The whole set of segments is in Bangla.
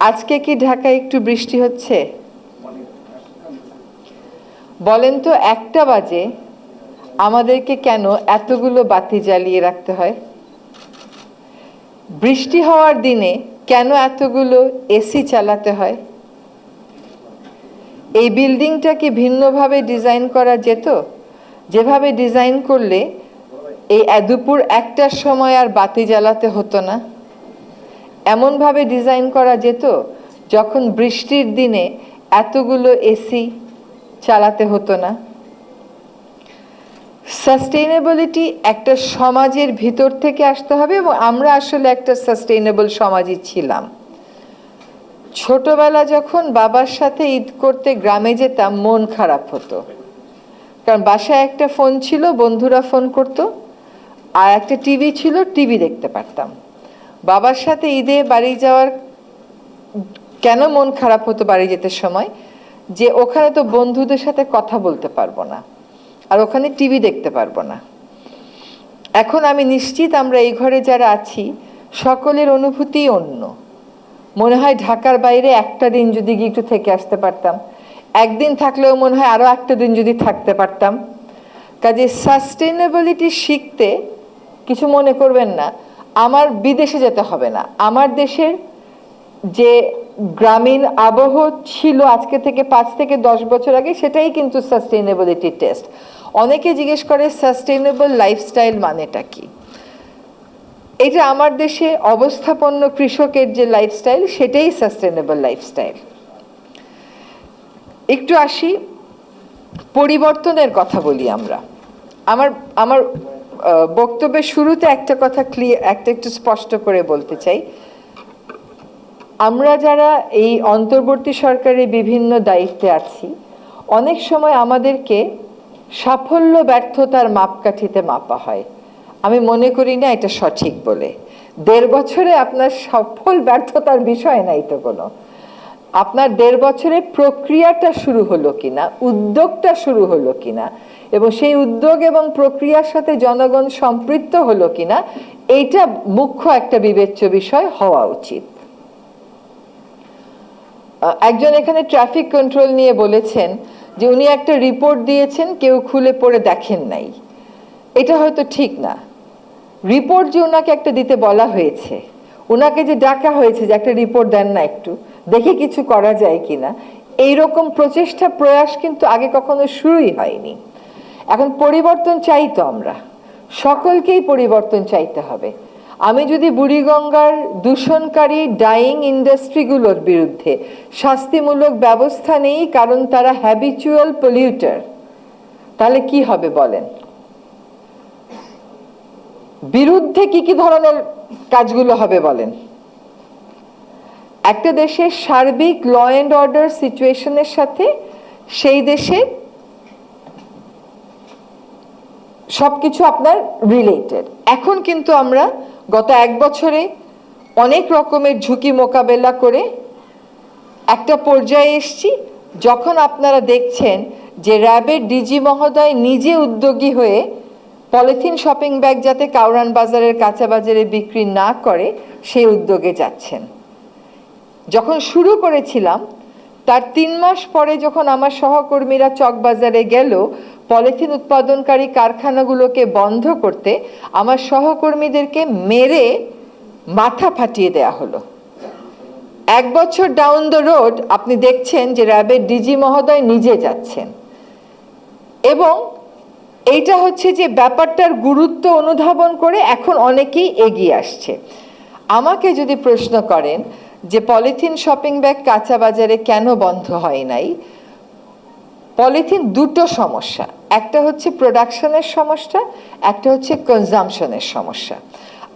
আজকে কি ঢাকায় একটু বৃষ্টি হচ্ছে? বলেন তো, একটা বাজে, আমাদেরকে কেন এতগুলো বাতি জ্বালিয়ে রাখতে হয়? বৃষ্টি হওয়ার দিনে কেন এতগুলো এসি চালাতে হয়? এই বিল্ডিংটা কি ভিন্নভাবে ডিজাইন করা যেত, যেভাবে ডিজাইন করলে এই দুপুর একটার সময় আর বাতি জ্বালাতে হতো না। এমনভাবে ডিজাইন করা যেত যখন বৃষ্টির দিনে এতগুলো এসি চালাতে হতো না। সাস্টেইনেবিলিটি একটা সমাজের ভিতর থেকে আসতে হবে এবং আমরা আসলে একটা সাস্টেইনেবল সমাজই ছিলাম। ছোটবেলা যখন বাবার সাথে ঈদ করতে গ্রামে যেতাম, মন খারাপ হতো। কারণ বাসায় একটা ফোন ছিল, বন্ধুরা ফোন করতো, আর একটা টিভি ছিল, টিভি দেখতে পারতাম। বাবার সাথে ঈদে বাড়ি যাওয়ার কেন মন খারাপ হতো বাড়ি যেতে সময়? যে ওখানে তো বন্ধুদের সাথে কথা বলতে পারব না, আর ওখানে টিভি দেখতে পারব না। এখন আমি নিশ্চিত আমরা এই ঘরে যারা আছি, সকলের অনুভূতি অন্য। মনে হয় ঢাকার বাইরে একটা দিন যদি গিয়ে একটু থেকে আসতে পারতাম। একদিন থাকলেও মনে হয় আরও একটা দিন যদি থাকতে পারতাম। কাজে সাস্টেনেবিলিটি শিখতে কিছু মনে করবেন না। আমার বিদেশে যেতে হবে না। আমার দেশের যে গ্রামীণ আবহ ছিল আজকে থেকে পাঁচ থেকে দশ বছর আগে, সেটাই কিন্তু সাস্টেইনেবিলিটি টেস্ট অনেকে জিজ্ঞেস করে সাস্টেইনেবল লাইফস্টাইল মানেটা কি? এটা আমার দেশে অবস্থাপন্ন কৃষকের যে লাইফস্টাইল সেটাই সাস্টেনেবল লাইফস্টাইল একটু আসি, পরিবর্তনের কথা বলি আমরা। আমার আমার বক্তব্যের শুরুতে একটা কথা ক্লিয়ার একটা একটু স্পষ্ট করে বলতে চাই। আমরা যারা এই অন্তর্বর্তী সরকারের বিভিন্ন দায়িত্বে আছি, অনেক সময় আমাদেরকে সাফল্য, ব্যর্থতার মাপকাঠিতে মাপা হয়। আমি মনে করি না এটা সঠিক বলে। দেড় বছরে আপনার সফল ব্যর্থতার বিষয় নাই তো কোনো। আপনার দেড় বছরে প্রক্রিয়াটা শুরু হলো কিনা, উদ্যোগটা শুরু হলো কিনা, এবং সেই উদ্যোগ এবং প্রক্রিয়ার সাথে জনগণ সম্পৃক্ত হলো কিনা, এইটা মুখ্য একটা বিবেচ্য বিষয় হওয়া উচিত। একজন এখানে ট্রাফিক কন্ট্রোল নিয়ে বলেছেন যে উনি একটা রিপোর্ট দিয়েছেন, কেউ খুলে পড়ে দেখেন নাই। এটা হয়তো ঠিক না। রিপোর্ট যে ওনাকে একটা দিতে বলা হয়েছে ওনাকে যে ডাকা হয়েছে যে একটা রিপোর্ট দেন না একটু দেখে কিছু করা যায় কিনা? এইরকম প্রচেষ্টা, প্রয়াস কিন্তু আগে কখনো শুরুই হয়নি। এখন পরিবর্তন চাই তো আমরা। সকলকেই পরিবর্তন চাইতে হবে। আমি যদি বুড়িগঙ্গার দূষণকারী ডাইং ইন্ডাস্ট্রিগুলোর বিরুদ্ধে শাস্তিমূলক ব্যবস্থা নেই কারণ তারা হ্যাবিচুয়াল পলিউটার তাহলে কি হবে বলেন? বিরুদ্ধে কি কি ধরনের কাজগুলো হবে বলেন? একটা দেশের সার্বিক ল অ্যান্ড অর্ডার সিচুয়েশনের সাথে, সেই দেশে সবকিছু আপনার রিলেটেড এখন কিন্তু আমরা গত এক বছরে অনেক রকমের ঝুঁকি মোকাবেলা করে একটা পর্যায়ে এসছি, যখন আপনারা দেখছেন যে র্যাবের ডিজি মহোদয় নিজে উদ্যোগী হয়ে পলিথিন শপিং ব্যাগ যাতে কাউরান বাজারের কাঁচা বাজারে বিক্রি না করে, সেই উদ্যোগে যাচ্ছেন। যখন শুরু করেছিলাম, তার তিন মাস পরে যখন আমার সহকর্মীরা চকবাজারে গেল, পলিথিন উৎপাদনকারী কারখানাগুলোকে বন্ধ করতে আমার সহকর্মীদেরকে মেরে মাথা ফাটিয়ে দেয়া হলো। এক বছর ডাউন দ্য রোড আপনি দেখছেন যে র্যাবের ডিজি মহোদয় নিজে যাচ্ছেন। এবং এইটা হচ্ছে যে ব্যাপারটার গুরুত্ব অনুধাবন করে এখন অনেকেই এগিয়ে আসছে। আমাকে যদি প্রশ্ন করেন যে পলিথিন শপিং ব্যাগ কাঁচা বাজারে কেন বন্ধ হয় নাই? পলিথিন দুটো সমস্যা। একটা হচ্ছে প্রোডাকশনের সমস্যা, একটা হচ্ছে কনজামশনের সমস্যা।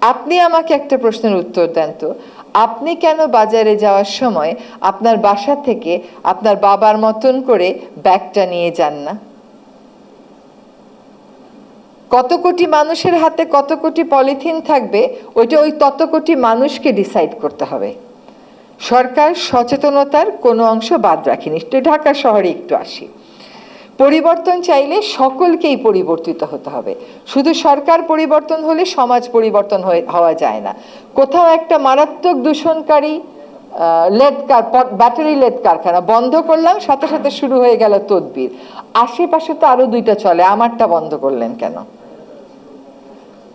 আপনি আমাকে একটা প্রশ্নের উত্তর দেন তো। আপনি কেন বাজারে যাওয়ার সময় আপনার বাসা থেকে আপনার বাবার মতন করে ব্যাগটা নিয়ে যান না? কত কোটি মানুষের হাতে কত কোটি পলিথিন থাকবে, ওইটা ওই তত কোটি মানুষকে ডিসাইড করতে হবে। সরকার সচেতনতার কোনো অংশ বাদ রাখেনি। ঢাকা শহরে একটু আসি। পরিবর্তন চাইলে সকলকেই পরিবর্তিত হতে হবে। শুধু সরকার পরিবর্তন হলে সমাজ পরিবর্তন হওয়া যায় না। কোথাও একটা মারাত্মক দূষণকারী লেদ কার ব্যাটারি লেদ কারখানা বন্ধ করলাম, সাথে সাথে শুরু হয়ে গেল তদবির। আশেপাশে তো আরও দুইটা চলে, আমারটা বন্ধ করলেন কেন?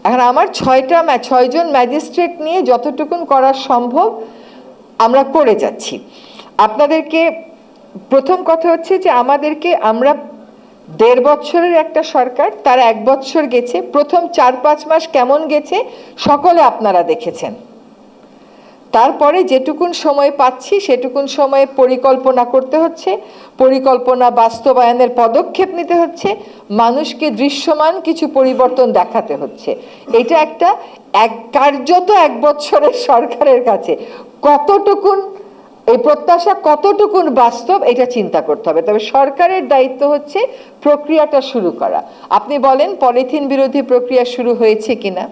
এখন আমার ছয়টা ছয়জন ম্যাজিস্ট্রেট নিয়ে যতটুকুন করা সম্ভব আমরা করে যাচ্ছি। আপনাদেরকে প্রথম কথা হচ্ছে যে আমাদেরকে আমরা দেড় বছরের একটা সরকার, তার এক বছর গেছে। প্রথম চার পাঁচ মাস কেমন গেছে, সকলে আপনারা দেখেছেন। তারপরে যেটুকুন সময় পাচ্ছি, সেটুকুন সময়ে পরিকল্পনা করতে হচ্ছে। পরিকল্পনা বাস্তবায়নের পদক্ষেপ নিতে হচ্ছে। মানুষকে দৃশ্যমান কিছু পরিবর্তন দেখাতে হচ্ছে। এটা একটা এক, কার্যত এক বছরের সরকারের কাছে। কতটুকুন, এই প্রত্যাশা কতটুকুন বাস্তব, এটা চিন্তা করতে হবে। তবে সরকারের দায়িত্ব হচ্ছে প্রক্রিয়াটা শুরু করা। আপনি বলেন, পলিথিন বিরোধী প্রক্রিয়া শুরু হয়েছে কিনা?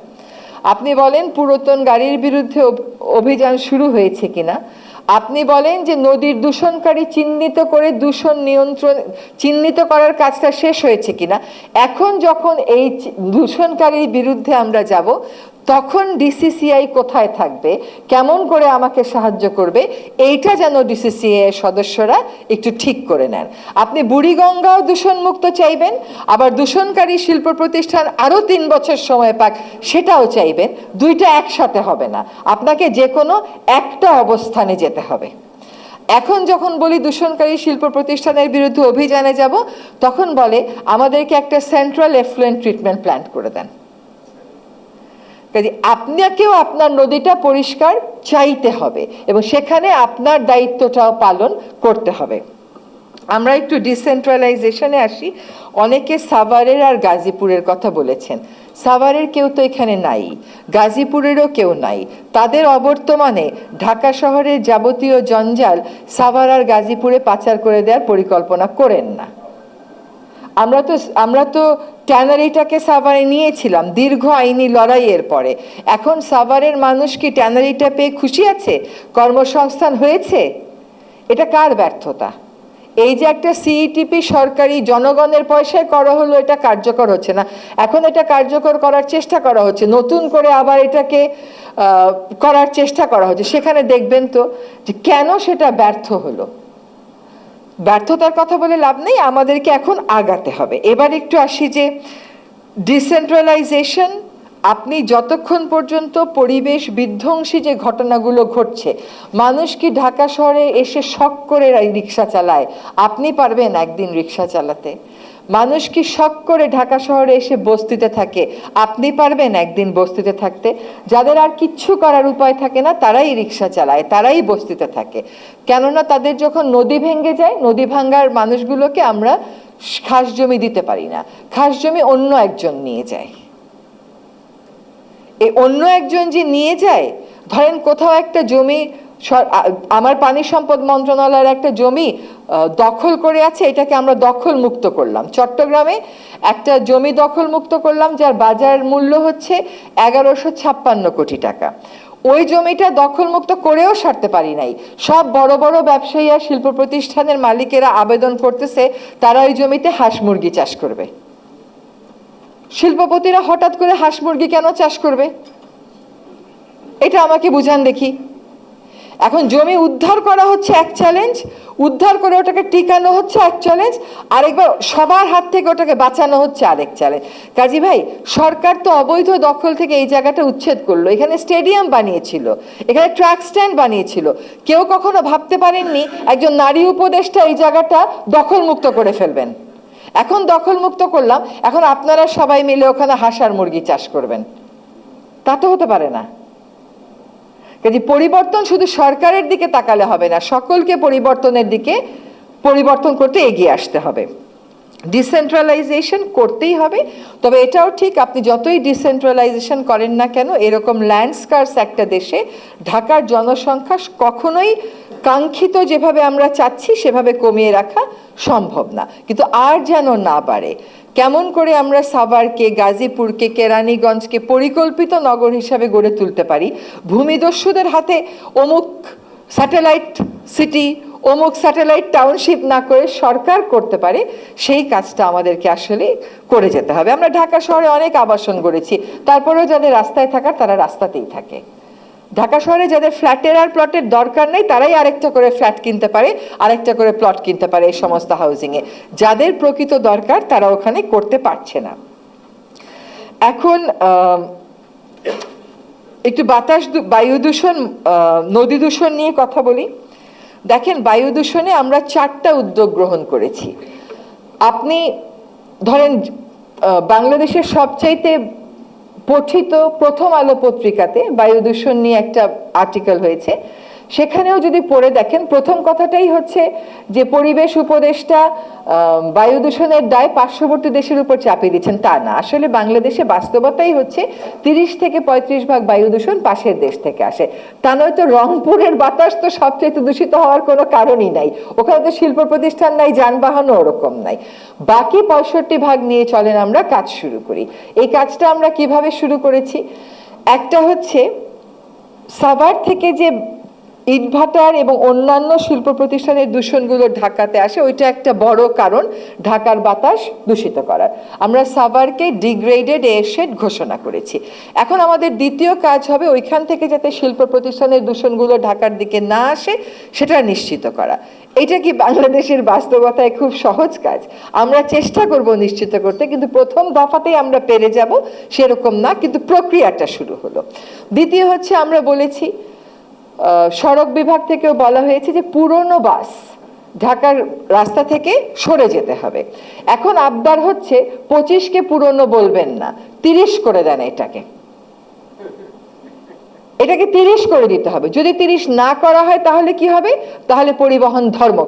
আপনি বলেন পুরাতন গাড়ির বিরুদ্ধে অভ- অভিযান শুরু হয়েছে কিনা? আপনি বলেন যে নদীর দূষণকারী চিহ্নিত করে দূষণ নিয়ন্ত্রণ, চিহ্নিত করার কাজটা শেষ হয়েছে কিনা? এখন যখন এই দূষণকারীর বিরুদ্ধে আমরা যাব তখন ডিসিসিআই কোথায় থাকবে? কেমন করে আমাকে সাহায্য করবে? এইটা যেন ডিসিসিআই সদস্যরা একটু ঠিক করে নেন। আপনি বুড়িগঙ্গাও দূষণমুক্ত চাইবেন, আবার দূষণকারী শিল্প প্রতিষ্ঠান আরও তিন বছর সময় পাক সেটাও চাইবেন, দুইটা একসাথে হবে না। আপনাকে যে কোনো একটা অবস্থানে যেতে হবে। এখন যখন বলি দূষণকারী শিল্প প্রতিষ্ঠানের বিরুদ্ধে অভিযানে যাব, তখন বলে, আমাদেরকে একটা সেন্ট্রাল এফ্লুয়েন্ট ট্রিটমেন্ট প্ল্যান্ট করে দেন। কাজে আপনাকেও আপনার নদীটা পরিষ্কার চাইতে হবে এবং সেখানে আপনার দায়িত্বটাও পালন করতে হবে। আমরা একটু ডিসেন্ট্রালাইজেশনে আসি। অনেকে সাভারের আর গাজীপুরের কথা বলেছেন। সাভারের কেউ তো এখানে নাই, গাজীপুরেরও কেউ নাই। তাদের অবর্তমানে ঢাকা শহরের যাবতীয় জঞ্জাল সাভার আর গাজীপুরে পাচার করে দেওয়ার পরিকল্পনা করেন না। আমরা তো আমরা তো ট্যানারিটাকে সাভারে নিয়েছিলাম, দীর্ঘ আইনি লড়াইয়ের পরে। এখন সাভারের মানুষ কি ট্যানারিটা পেয়ে খুশি আছে? কর্মসংস্থান হয়েছে? এটা কার ব্যর্থতা? এই যে একটা সিইটিপি সরকারি জনগণের পয়সায় করা হলো, এটা কার্যকর হচ্ছে না। এখন এটা কার্যকর করার চেষ্টা করা হচ্ছে। নতুন করে আবার এটাকে করার চেষ্টা করা হচ্ছে। সেখানে দেখবেন তো যে কেন সেটা ব্যর্থ হলো? ব্যর্থতার কথা বলে লাভ নেই আমাদেরকে এখন আগাতে হবে। এবার একটু আসি যে ডিসেন্ট্রালাইজেশন আপনি যতক্ষণ পর্যন্ত পরিবেশ বিধ্বংসী যে ঘটনাগুলো ঘটছে, মানুষ কি ঢাকা শহরে এসে শখ করে রিক্সা চালায়? আপনি পারবেন একদিন রিক্সা চালাতে। মানুষ কি শখ করে ঢাকা শহরে এসে বস্তিতে থাকে? আপনি পারবেন একদিন বস্তিতে থাকতে। যাদের আর কিচ্ছু করার উপায় থাকে না, তারাই রিক্সা চালায়, তারাই বস্তিতে থাকে। কেননা তাদের যখন নদী ভেঙে যায়, নদী ভাঙ্গার মানুষগুলোকে আমরা খাস জমি দিতে পারি না। খাস জমি অন্য একজন নিয়ে যায়। এই অন্য একজন যে নিয়ে যায়, ধরেন কোথাও একটা জমি আমার পানি সম্পদ মন্ত্রণালয়ের একটা জমি দখল করে আছে, এটাকে আমরা দখল মুক্ত করলাম। চট্টগ্রামে একটা জমি দখল মুক্ত করলাম, যার বাজার মূল্য হচ্ছে এগারোশো ছাপ্পান্ন কোটি টাকা। ওই জমিটা দখলমুক্ত করেও সারতে পারি নাই। সব বড় বড় ব্যবসায়ী আর শিল্প প্রতিষ্ঠানের মালিকেরা আবেদন করতেছে, তারা ওই জমিতে হাঁস মুরগি চাষ করবে। শিল্পপতিরা হঠাৎ করে হাঁস মুরগি কেন চাষ করবে? এটা আমাকে বুঝান দেখি। এখন জমি উদ্ধার করা হচ্ছে এক চ্যালেঞ্জ উদ্ধার করে ওটাকে টিকানো হচ্ছে এক চ্যালেঞ্জ আরেকবার সবার হাত থেকে ওটাকে বাঁচানো হচ্ছে আরেক চ্যালেঞ্জ কাজী ভাই, সরকার তো অবৈধ দখল থেকে এই জায়গাটা উচ্ছেদ করল। এখানে স্টেডিয়াম বানিয়েছিল, এখানে ট্রাক স্ট্যান্ড বানিয়েছিল। কেউ কখনো ভাবতে পারেননি একজন নারী উপদেষ্টা এই জায়গাটা দখল মুক্ত করে ফেলবেন। এখন দখলমুক্ত করলাম, এখন আপনারা সবাই মিলে ওখানে হাঁস আর মুরগি চাষ করবেন। তা তো হতে পারে না। কাজে পরিবর্তন শুধু সরকারের দিকে তাকালে হবে না, সকলকে পরিবর্তনের দিকে পরিবর্তন করতে এগিয়ে আসতে হবে। ডিসেন্ট্রালাইজেশন করতেই হবে। তবে এটাও ঠিক, আপনি যতই ডিসেন্ট্রালাইজেশন করেন না কেন, এরকম ল্যান্ডস্কার্স একটা দেশে ঢাকার জনসংখ্যা কখনোই কাঙ্ক্ষিত যেভাবে আমরা চাচ্ছি, সেভাবে কমিয়ে রাখা সম্ভব না। কিন্তু আর যেন না বাড়ে কেমন করে আমরা সাভারকে, গাজীপুরকে, কেরানীগঞ্জকে পরিকল্পিত নগর হিসাবে গড়ে তুলতে পারি, ভূমিদস্যুদের হাতে অমুক স্যাটেলাইট সিটি অমুক স্যাটেলাইট টাউনশিপ না করে সরকার করতে পারে, সেই কাজটা আমাদেরকে আসলে করে যেতে হবে। আমরা ঢাকা শহরে অনেক আবাসন গড়েছি, তারপরেও যাদের রাস্তায় থাকার তারা রাস্তাতেই থাকে। ঢাকা শহরে যাদের ফ্ল্যাটের আর প্লটের দরকার নেই, তারাই আরেকটা করে ফ্ল্যাট কিনতে পারে, আরেকটা করে প্লট কিনতে পারে এই সমস্ত হাউজিংয়ে যাদের প্রকৃত দরকার, তারা ওখানে করতে পারছে না। এখন একটু বাতাস বায়ু দূষণ নদী দূষণ নিয়ে কথা বলি। দেখেন বায়ু দূষণে আমরা চারটা উদ্যোগ গ্রহণ করেছি। আপনি ধরেন বাংলাদেশের সবচাইতে পঠিত প্রথম আলো পত্রিকাতে বায়ু দূষণ নিয়ে একটা আর্টিকেল হয়েছে। সেখানেও যদি পড়ে দেখেন, প্রথম কথাটাই হচ্ছে যে পরিবেশ উপদেষ্টা বায়ু দূষণের দায় পার্শ্ববর্তী দেশের উপর চাপিয়ে দিচ্ছেন। তা না। আসলে বাংলাদেশে বাস্তবতাই হচ্ছে তিরিশ থেকে পঁয়ত্রিশ ভাগ বায়ু দূষণ পাশের দেশ থেকে আসে। তা নয়তো রংপুরের বাতাস তো সবচেয়ে দূষিত হওয়ার কোনো কারণই নাই। ওখানে তো শিল্প প্রতিষ্ঠান নাই, যানবাহনও ওরকম নাই। বাকি পঁয়ষট্টি ভাগ নিয়ে চলেন আমরা, কাজ শুরু করি। এই কাজটা আমরা কীভাবে শুরু করেছি? একটা হচ্ছে সাভার থেকে যে ইটভাটার এবং অন্যান্য শিল্প প্রতিষ্ঠানের দূষণগুলো ঢাকাতে আসে, ওইটা একটা বড় কারণ, ঢাকার বাতাস দূষিত করার। আমরা সাভারকে ডিগ্রেডেড এয়ারশেড ঘোষণা করেছি। এখন আমাদের দ্বিতীয় কাজ হবে ওইখান থেকে যাতে শিল্প প্রতিষ্ঠানের দূষণগুলো ঢাকার দিকে না আসে, সেটা নিশ্চিত করা। এটা কি বাংলাদেশের বাস্তবতায় খুব সহজ কাজ? আমরা চেষ্টা করব নিশ্চিত করতে, কিন্তু প্রথম দফাতেই আমরা পেরে যাব, সেরকম না, কিন্তু প্রক্রিয়াটা শুরু হলো। দ্বিতীয় হচ্ছে আমরা বলেছি সড়ক বিভাগ থেকেও বলা হয়েছে যে পুরনো বাস ঢাকার রাস্তা থেকে সরে যেতে হবে। এখন আবদার হচ্ছে পঁচিশকে পুরনো বলবেন না, তিরিশ করে দেন এটাকে। এটাকে তিরিশ করে দিতে হবে। যদি তিরিশ না করা হয় তাহলে কি হবে? তাহলে পরিবহন ধর্ম